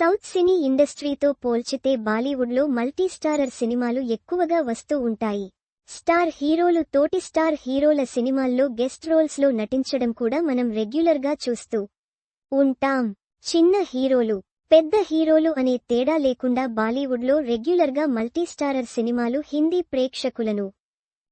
South సినీ ఇండస్ట్రీతో పోల్చితే బాలీవుడ్లో multistarrer సినిమాలు ఎక్కువగా వస్తూ ఉంటాయి. స్టార్ హీరోలు తోటి స్టార్ హీరోల సినిమాల్లో గెస్ట్ రోల్స్లో నటించడం కూడా మనం రెగ్యులర్గా చూస్తూ ఉంటాం. చిన్న హీరోలు పెద్ద హీరోలు అనే తేడా లేకుండా బాలీవుడ్లో రెగ్యులర్గా మల్టీస్టారర్ సినిమాలు హిందీ ప్రేక్షకులను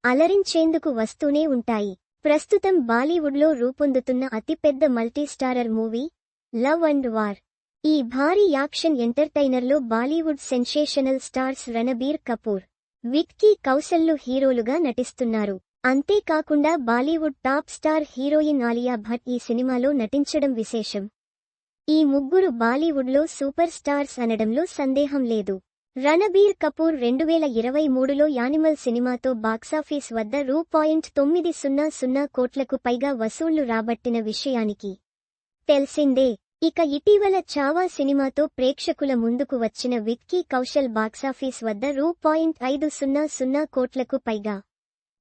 అలరించేందుకు వస్తూనే ఉంటాయి. ప్రస్తుతం బాలీవుడ్లో రూపొందుతున్న అతిపెద్ద multistarrer movie love and war. ఈ భారీ action ఎంటర్టైనర్లో Bollywood sensational stars Ranbir Kapoor Vicky కౌశల్లు హీరోలుగా నటిస్తున్నారు. అంతేకాకుండా Bollywood top star heroine Alia Bhatt ఈ సినిమాలో నటించడం విశేషం. ఈ ముగ్గురు బాలీవుడ్లో సూపర్ స్టార్స్ అనడంలో సందేహం లేదు. రణబీర్ కపూర్ రెండువేల ఇరవై మూడులో యానిమల్ సినిమాతో బాక్సాఫీస్ వద్ద రూ పాయింట్ తొమ్మిది సున్నా సున్నా కోట్లకు పైగా వసూళ్ళు రాబట్టిన విషయానికి తెలిసిందే. ఇక ఇటీవల చావా సినిమాతో ప్రేక్షకుల ముందుకు వచ్చిన విక్కీ కౌశల్ బాక్సాఫీస్ వద్ద రూ పాయింట్ ఐదు సున్నా సున్నా కోట్లకు పైగా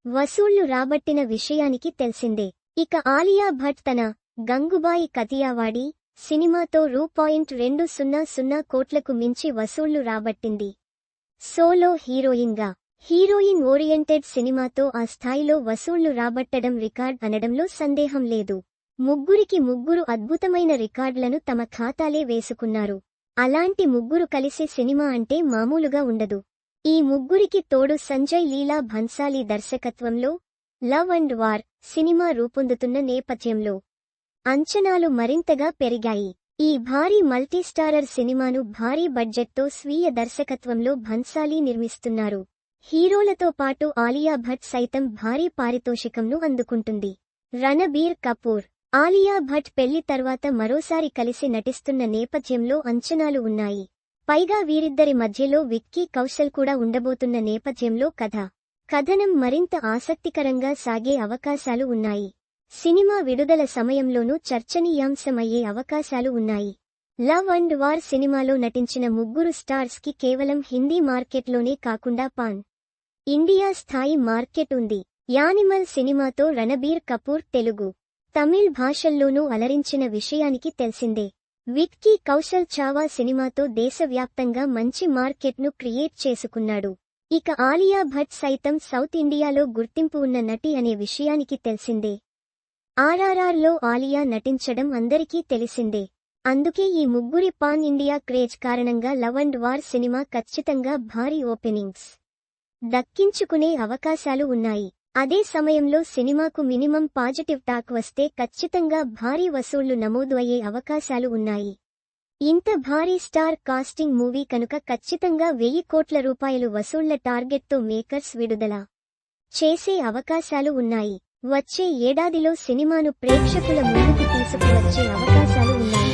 వసూళ్ళు రాబట్టిన విషయానికి తెలిసిందే. ఇక ఆలియా భట్ తన గంగుబాయి కతియావాడి సినిమాతో రూ పాయింట్ రెండు సున్నా సున్నా కోట్లకు మించి వసూళ్ళు రాబట్టింది. సోలో హీరోయిన్గా. హీరోయిన్ ఓరియంటెడ్ సినిమాతో ఆ స్థాయిలో వసూళ్ళు రాబట్టడం రికార్డ్ అనడంలో సందేహం లేదు. ముగ్గురికి ముగ్గురు అద్భుతమైన రికార్డులను తమ ఖాతాలే వేసుకున్నారు. అలాంటి ముగ్గురు కలిసే సినిమా అంటే మామూలుగా ఉండదు. ఈ ముగ్గురికి తోడు సంజయ్ లీలా భన్సాలీ దర్శకత్వంలో లవ్ అండ్ వార్ సినిమా రూపొందుతున్న నేపథ్యంలో అంచనాలు మరింతగా పెరిగాయి. ఈ భారీ మల్టీస్టారర్ సినిమాను భారీ బడ్జెట్తో స్వీయ దర్శకత్వంలో భన్సాలీ నిర్మిస్తున్నారు. హీరోలతో పాటు ఆలియా భట్ సైతం భారీ పారితోషికంను అందుకుంటుంది. రణబీర్ కపూర్ ఆలియా భట్ పెళ్ళి తర్వాత మరోసారి కలిసి నటిస్తున్న నేపథ్యంలో అంచనాలు ఉన్నాయి. పైగా వీరిద్దరి మధ్యలో విక్కీ కౌశల్ కూడా ఉండబోతున్న నేపథ్యంలో కథ. కథనం మరింత ఆసక్తికరంగా సాగే అవకాశాలు ఉన్నాయి. సినిమా విడుదల సమయంలోనూ చర్చనీయాంశమయ్యే అవకాశాలు ఉన్నాయి. లవ్ అండ్ వార్ సినిమాలో నటించిన ముగ్గురు స్టార్స్కి కేవలం హిందీ మార్కెట్లోనే కాకుండా పాన్ ఇండియా స్థాయి మార్కెట్ ఉంది. యానిమల్ సినిమాతో రణబీర్ కపూర్ తెలుగు. తమిళ్ భాషల్లోనూ అలరించిన విషయానికి తెలిసిందే. విక్కీ కౌశల్ చావా సినిమాతో దేశవ్యాప్తంగా మంచి మార్కెట్ను క్రియేట్ చేసుకున్నాడు. ఇక ఆలియా భట్ సైతం సౌత్ ఇండియాలో గుర్తింపు ఉన్న నటి అనే విషయానికి తెలిసిందే. ఆర్ఆర్ఆర్లో ఆలియా నటించడం అందరికీ తెలిసిందే. అందుకే ఈ ముగ్గురి పాన్ ఇండియా క్రేజ్ కారణంగా లవ్ అండ్ వార్ సినిమా ఖచ్చితంగా భారీ ఓపెనింగ్స్ దక్కించుకునే అవకాశాలు ఉన్నాయి. అదే సమయంలో సినిమాకు మినిమం పాజిటివ్ టాక్ వస్తే ఖచ్చితంగా భారీ వసూళ్ళు నమోదు అయ్యే అవకాశాలు ఉన్నాయి. ఇంత భారీ స్టార్ కాస్టింగ్ మూవీ కనుక ఖచ్చితంగా వెయ్యి కోట్ల రూపాయలు వసూళ్ళ టార్గెట్తో మేకర్స్ విడుదల చేసే అవకాశాలు ఉన్నాయి. వచ్చే ఏడాదిలో సినిమాను ప్రేక్షకుల ముందుకు తీసుకువచ్చే అవకాశాలు ఉన్నాయి.